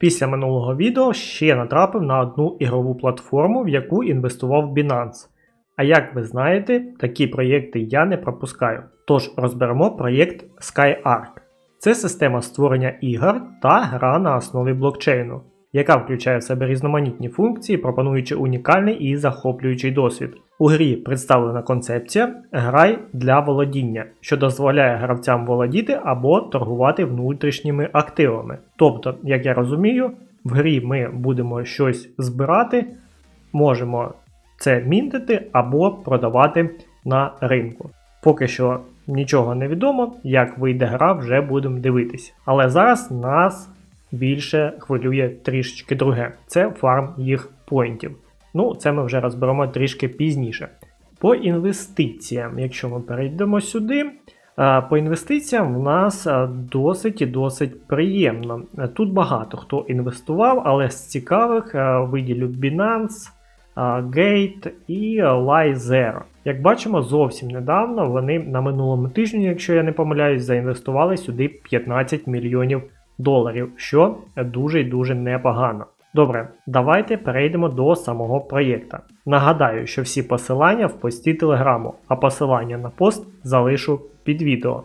Після минулого відео ще натрапив на одну ігрову платформу, в яку інвестував Binance. А як ви знаєте, такі проєкти я не пропускаю. Тож розберемо проєкт SkyArk. Це система створення ігор та гра на основі блокчейну, яка включає в себе різноманітні функції, пропонуючи унікальний і захоплюючий досвід. У грі представлена концепція Грай для володіння, що дозволяє гравцям володіти або торгувати внутрішніми активами. Тобто, як я розумію, в грі ми будемо щось збирати, можемо це мінтити або продавати на ринку. Поки що нічого не відомо, як вийде гра, вже будемо дивитися. Але зараз нас більше хвилює трішечки друге: це фарм їх поінтів. Ну, це ми вже розберемо трішки пізніше. По інвестиціям, якщо ми перейдемо сюди, по інвестиціям в нас досить і досить приємно. Е, Тут багато хто інвестував, але з цікавих виділю Binance, Gate і Lyzero. Як бачимо, зовсім недавно вони на минулому тижні, якщо я не помиляюсь, заінвестували сюди 15 мільйонів доларів, що дуже і дуже непогано. Добре, давайте перейдемо до самого проєкта. Нагадаю, що всі посилання в пості телеграму, а посилання на пост залишу під відео.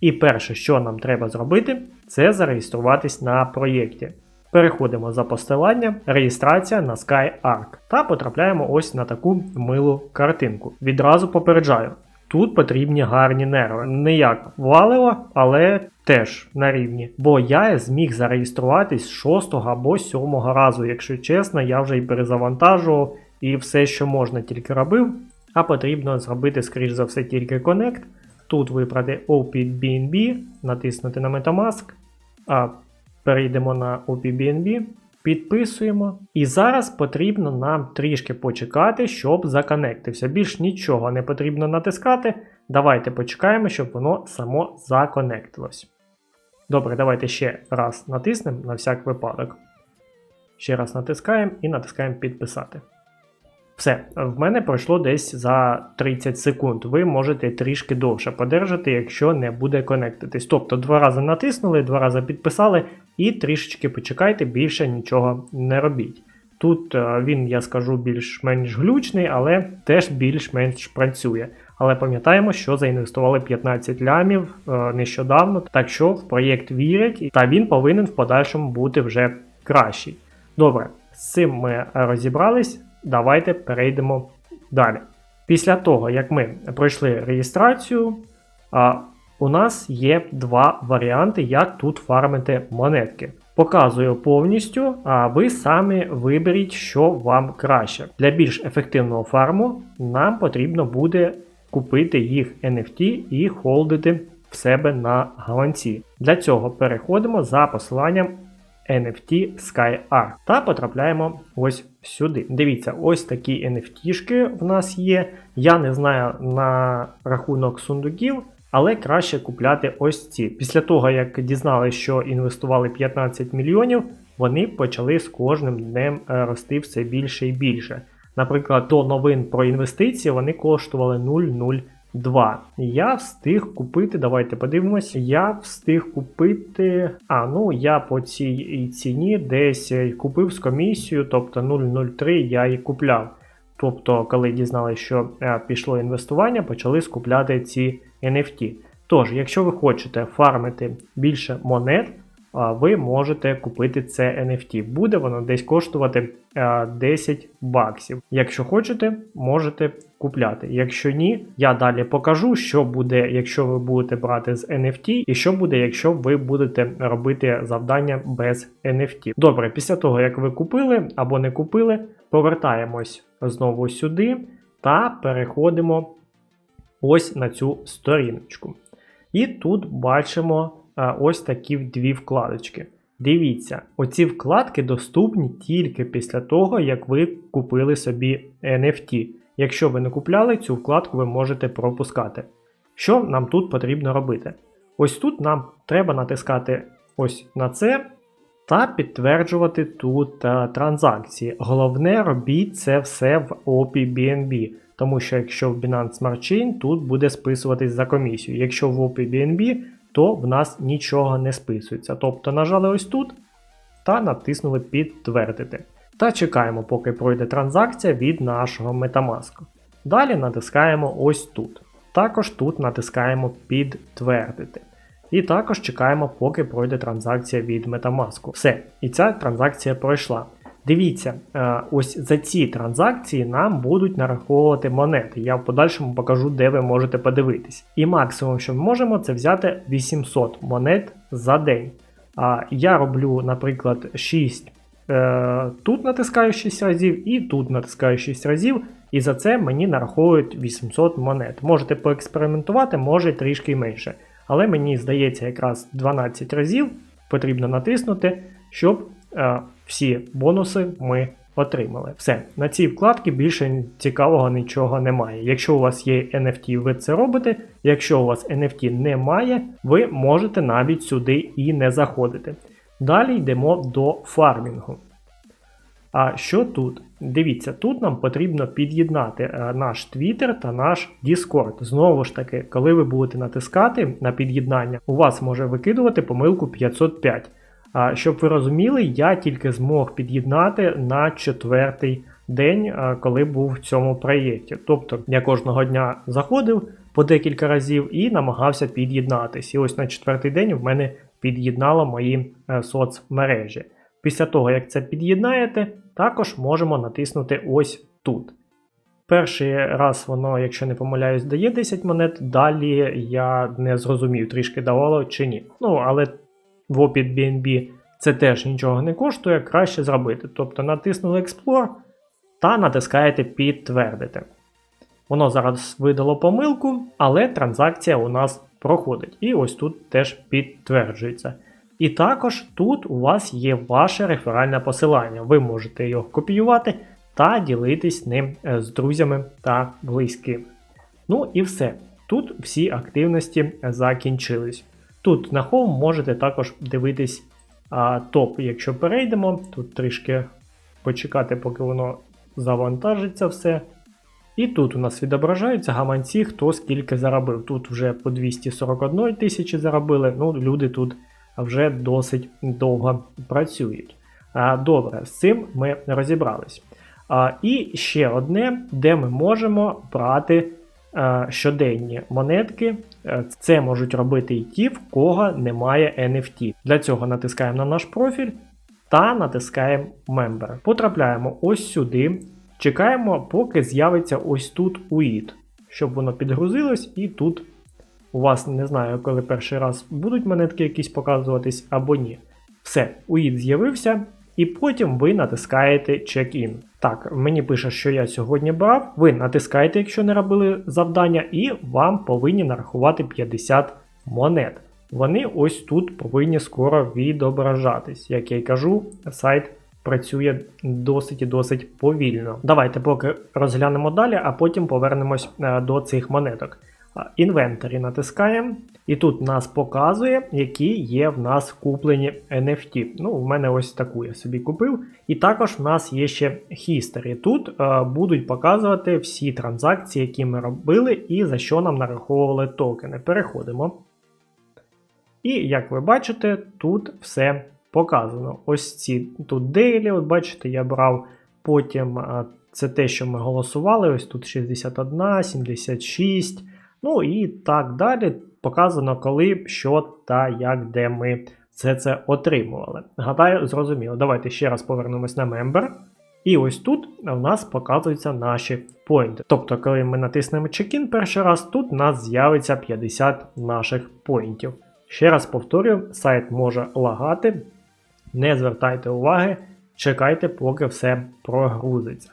І перше, що нам треба зробити, це зареєструватись на проєкті. Переходимо за посилання, реєстрація на SkyArk та потрапляємо ось на таку милу картинку. Відразу попереджаю. Тут потрібні гарні нерви. Не як валило, але теж на рівні. Бо я зміг зареєструватись з 6 або 7 разу, якщо чесно, я вже і перезавантажував і все, що можна, тільки робив. А потрібно зробити, скоріш за все, тільки Connect. Тут вибрати OPBNB, натиснути на Metamask, а перейдемо на OPBNB, підписуємо. І зараз потрібно нам трішки почекати, щоб законектився. Більш нічого не потрібно натискати. Давайте почекаємо, щоб воно само законектилось. Добре, давайте ще раз натиснемо на всяк випадок. Ще раз натискаємо і натискаємо підписати. Все, в мене пройшло десь за 30 секунд. Ви можете трішки довше подержати, якщо не буде конектитись. Тобто два рази натиснули, два рази підписали і трішечки почекайте, більше нічого не робіть. Тут е, він, я скажу, більш-менш глючний, але теж більш-менш працює. Але пам'ятаємо, що заінвестували 15 лямів е, нещодавно, так що в проєкт вірять, та він повинен в подальшому бути вже кращий. Добре, з цим ми розібрались. Давайте перейдемо далі. Після того, як ми пройшли реєстрацію, у нас є два варіанти, як тут фармити монетки. Показую повністю, а ви самі виберіть, що вам краще. Для більш ефективного фарму нам потрібно буде купити їх NFT і холдити в себе на гаманці. Для цього переходимо за посиланням NFT SkyArt та потрапляємо ось сюди. Дивіться, ось такі NFT-шки в нас є. Я не знаю на рахунок сундуків, але краще купляти ось ці. Після того, як дізналися, що інвестували 15 мільйонів, вони почали з кожним днем е, рости все більше і більше. Наприклад, до новин про інвестиції вони коштували 0,02. Я встиг купити, давайте подивимось. Я встиг купити. А, ну я по цій ціні десь купив з комісією, тобто 0,03 я і купляв. Тобто, коли дізналися, що е, пішло інвестування, почали скупляти ці NFT. Тож, якщо ви хочете фармити більше монет, ви можете купити це NFT. Буде воно десь коштувати 10 баксів. Якщо хочете, можете купляти. Якщо ні, я далі покажу, що буде, якщо ви будете брати з NFT, і що буде, якщо ви будете робити завдання без NFT. Добре, після того, як ви купили або не купили, повертаємось знову сюди. та переходимо ось на цю сторіночку. І тут бачимо ось такі дві вкладочки. Дивіться, оці вкладки доступні тільки після того, як ви купили собі NFT. Якщо ви не купляли, цю вкладку ви можете пропускати. Що нам тут потрібно робити? Ось тут нам треба натискати ось на це та підтверджувати тут а, транзакції. Головне, робіть це все в OPI BNB, тому що якщо в Binance Smart Chain, тут буде списуватись за комісію. Якщо в OPI BNB, то в нас нічого не списується. Тобто нажали ось тут та натиснули підтвердити. Та чекаємо, поки пройде транзакція від нашого Metamask. Далі натискаємо ось тут. Також тут натискаємо підтвердити. І також чекаємо, поки пройде транзакція від Metamask. Все, і ця транзакція пройшла. Дивіться, е, ось за ці транзакції нам будуть нараховувати монети. Я в подальшому покажу, де ви можете подивитись. І максимум, що ми можемо, це взяти 800 монет за день. А я роблю, наприклад, 6. Е, тут натискаю 6 разів, і тут натискаю 6 разів. І за це мені нараховують 800 монет. Можете поекспериментувати, може трішки менше. Але мені здається, якраз 12 разів потрібно натиснути, щоб е, всі бонуси ми отримали. Все, на цій вкладці більше цікавого нічого немає. Якщо у вас є NFT, ви це робите. Якщо у вас NFT немає, ви можете навіть сюди і не заходити. Далі йдемо до фармінгу. А що тут? Дивіться, тут нам потрібно під'єднати е, наш Twitter та наш Discord. Знову ж таки, коли ви будете натискати на під'єднання, у вас може викидувати помилку 505. А щоб ви розуміли, я тільки змог під'єднати на четвертий день, коли був в цьому проєкті. Тобто я кожного дня заходив по декілька разів і намагався під'єднатись. І ось на четвертий день в мене під'єднало мої е, соцмережі. Після того, як це під'єднаєте, також можемо натиснути ось тут. Перший раз воно, якщо не помиляюсь, дає 10 монет, далі я не зрозумів, трішки давало чи ні. Ну, але в опіт BNB це теж нічого не коштує, краще зробити. Тобто натиснули Explore та натискаєте підтвердити. Воно зараз видало помилку, але транзакція у нас проходить. І ось тут теж підтверджується. І також тут у вас є ваше реферальне посилання. Ви можете його копіювати та ділитись ним е, з друзями та близькими. Ну і все. Тут всі активності закінчились. Тут на Home можете також дивитись топ, якщо перейдемо, тут трішки почекати, поки воно завантажиться все. І тут у нас відображаються гаманці, хто скільки заробив. Тут вже по 241 тисячі заробили. Ну, люди тут вже досить довго працюють. Добре, з цим ми розібрались. І ще одне, де ми можемо брати щоденні монетки. Е, це можуть робити і ті, в кого немає NFT. Для цього натискаємо на наш профіль та натискаємо Member. Потрапляємо ось сюди. Чекаємо, поки з'явиться ось тут UID, щоб воно підгрузилось, і тут у вас не знаю, коли перший раз будуть монетки якісь показуватись або ні. Все, UID з'явився, і потім ви натискаєте Check-in. Так, мені пише, що я сьогодні брав. Ви натискаєте, якщо не робили завдання, і вам повинні нарахувати 50 монет. Вони ось тут повинні скоро відображатись. Як я й кажу, сайт працює досить і досить повільно. Давайте поки розглянемо далі, а потім повернемось е, до цих монеток. Інвентарі натискаємо, і тут нас показує, які є в нас куплені NFT. Ну, в мене ось таку я собі купив. І також в нас є ще History. Тут е, будуть показувати всі транзакції, які ми робили, і за що нам нараховували токени. Переходимо. І як ви бачите, тут все показано. Ось ці тут дейлі, от бачите, я брав. Потім е, це те, що ми голосували. Ось тут 61, 76. Ну і так далі. Показано, коли, що та як, де ми все це отримували. Гадаю, зрозуміло. Давайте ще раз повернемось на Member. І ось тут в нас показуються наші поінти. Тобто, коли ми натиснемо check-in перший раз, тут у нас з'явиться 50 наших поінтів. Ще раз повторюю, сайт може лагати. Не звертайте уваги, чекайте, поки все прогрузиться.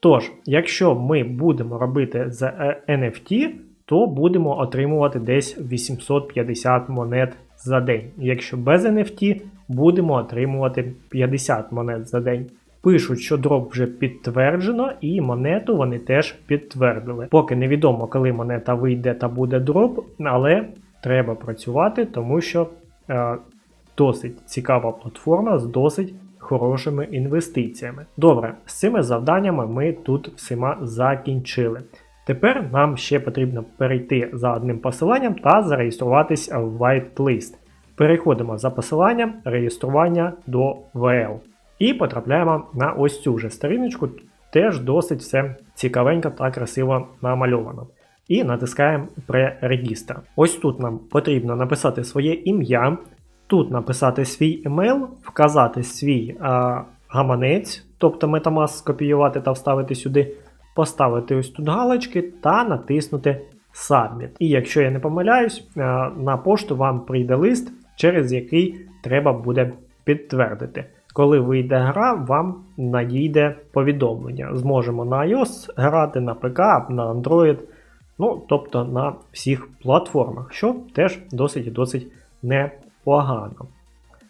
Тож, якщо ми будемо робити з е, NFT, то будемо отримувати десь 850 монет за день. Якщо без NFT, будемо отримувати 50 монет за день. Пишуть, що дроп вже підтверджено, і монету вони теж підтвердили. Поки невідомо, коли монета вийде та буде дроп, але треба працювати, тому що е, досить цікава платформа з досить хорошими інвестиціями. Добре, з цими завданнями ми тут всіма закінчили. Тепер нам ще потрібно перейти за одним посиланням та зареєструватись в whitelist. Переходимо за посиланням реєстрування до VL. І потрапляємо на ось цю же сторіночку, теж досить все цікавенько та красиво намальовано. І натискаємо пререгістр. Ось тут нам потрібно написати своє ім'я, тут написати свій емейл, вказати свій а, гаманець, тобто Metamask скопіювати та вставити сюди, поставити ось тут галочки та натиснути Submit. І якщо я не помиляюсь, на пошту вам прийде лист, через який треба буде підтвердити. Коли вийде гра, вам надійде повідомлення. Зможемо на iOS грати, на ПК, на Android, ну тобто на всіх платформах, що теж досить і досить непогано.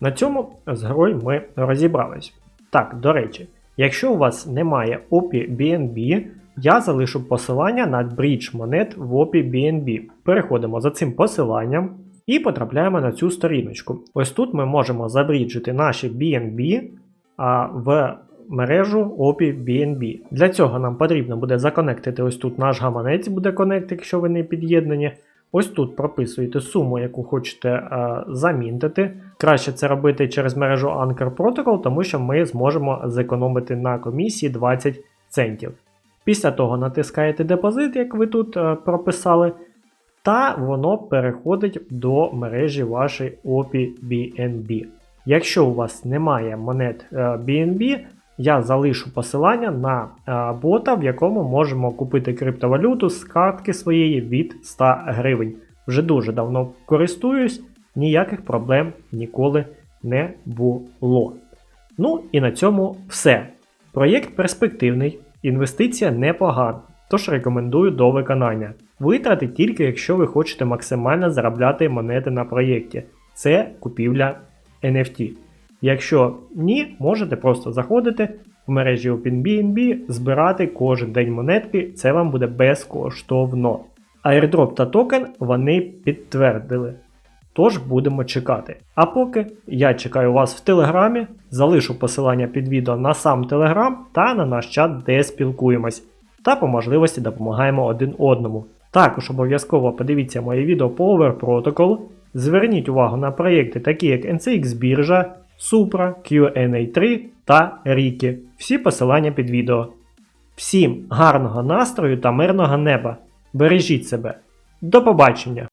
На цьому з грою ми розібрались. Так, до речі, якщо у вас немає OPI BNB, я залишу посилання на брідж монет в OPI BNB. Переходимо за цим посиланням і потрапляємо на цю сторіночку. Ось тут ми можемо забріджити наші BNB в мережу OPI BNB. Для цього нам потрібно буде законектити ось тут наш гаманець, буде конект, якщо ви не під'єднані. Ось тут прописуєте суму, яку хочете а, замінтити. Краще це робити через мережу Anchor Protocol, тому що ми зможемо зекономити на комісії 20 центів. Після того натискаєте депозит, як ви тут а, прописали, та воно переходить до мережі вашої OPI BNB. Якщо у вас немає монет е, BNB, я залишу посилання на е, бота, в якому можемо купити криптовалюту з картки своєї від 100 гривень. Вже дуже давно користуюсь, ніяких проблем ніколи не було. Ну і на цьому все. Проєкт перспективний, інвестиція непогана, тож рекомендую до виконання. Витрати тільки якщо ви хочете максимально заробляти монети на проєкті. Це купівля NFT. Якщо ні, можете просто заходити в мережі OpenBNB, збирати кожен день монетки, це вам буде безкоштовно. Airdrop та токен вони підтвердили. Тож будемо чекати. А поки я чекаю вас в Телеграмі, залишу посилання під відео на сам Телеграм та на наш чат, де спілкуємось, та по можливості допомагаємо один одному. Також обов'язково подивіться моє відео по Over Protocol. Зверніть увагу на проєкти, такі як NCX біржа, Supra, QNA3 та Ріки Всі посилання під відео. Всім гарного настрою та мирного неба! Бережіть себе! До побачення!